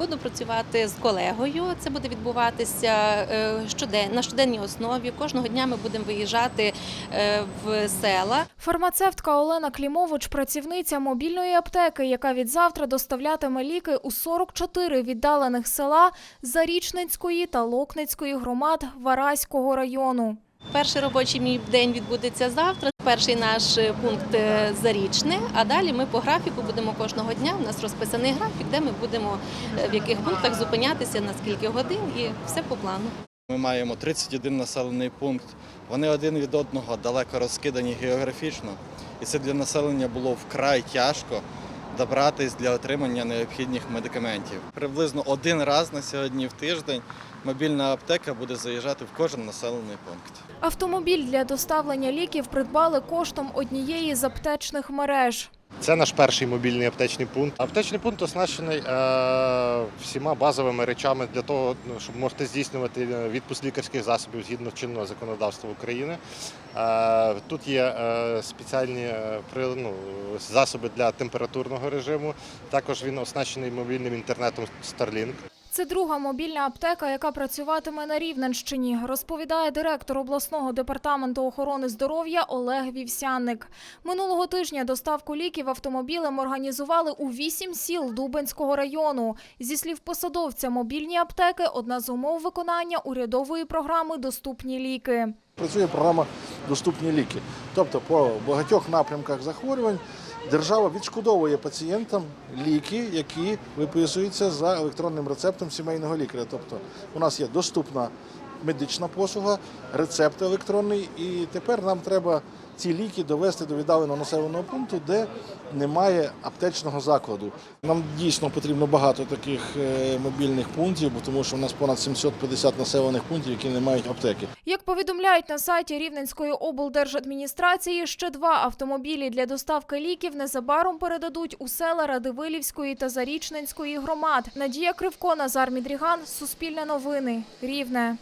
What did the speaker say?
Буду працювати з колегою. Це буде відбуватися е, щоден, на щоденній основі. Кожного дня ми будемо виїжджати е, в села. Фармацевтка Олена Клімович – працівниця мобільної аптеки, яка від завтра доставлятиме ліки у 44 віддалених села Зарічненської та Локницької громад Вараського району. Перший робочий мій день відбудеться завтра. Перший наш е, пункт е, зарічне. А далі ми по графіку будемо кожного дня. У нас розписаний графік, де ми будемо е, в яких пунктах зупинятися, на скільки годин, і все по плану. Ми маємо 31 населений пункт. Вони один від одного далеко розкидані географічно, і це для населення було вкрай тяжко добратись для отримання необхідних медикаментів. Приблизно один раз на сьогодні в тиждень мобільна аптека буде заїжджати в кожен населений пункт. Автомобіль для доставлення ліків придбали коштом однієї з аптечних мереж. Це наш перший мобільний аптечний пункт. Аптечний пункт оснащений е, всіма базовими речами для того, ну, щоб можете здійснювати е, відпуск лікарських засобів згідно чинного законодавства України. Е, тут є е, спеціальні е, ну, засоби для температурного режиму. Також він оснащений мобільним інтернетом Starlink. Це друга мобільна аптека, яка працюватиме на Рівненщині, розповідає директор обласного департаменту охорони здоров'я Олег Вівсянник. Минулого тижня доставку ліків автомобілем організували у вісім сіл Дубенського району. Зі слів посадовця, мобільні аптеки – одна з умов виконання урядової програми «Доступні ліки». Працює програма Доступні ліки. Тобто по багатьох напрямках захворювань держава відшкодовує пацієнтам ліки, які виписуються за електронним рецептом сімейного лікаря. Тобто у нас є доступна медична послуга, рецепт електронний, і тепер нам треба ці ліки довести до віддаленого населеного пункту, де немає аптечного закладу. Нам дійсно потрібно багато таких е, мобільних пунктів, бо тому що у нас понад 750 населених пунктів, які не мають аптеки. Як повідомляють на сайті Рівненської облдержадміністрації, ще два автомобілі для доставки ліків незабаром передадуть у села Радивилівської та Зарічненської громад. Надія Кривко, Назар Мідріган, Суспільне новини, Рівне.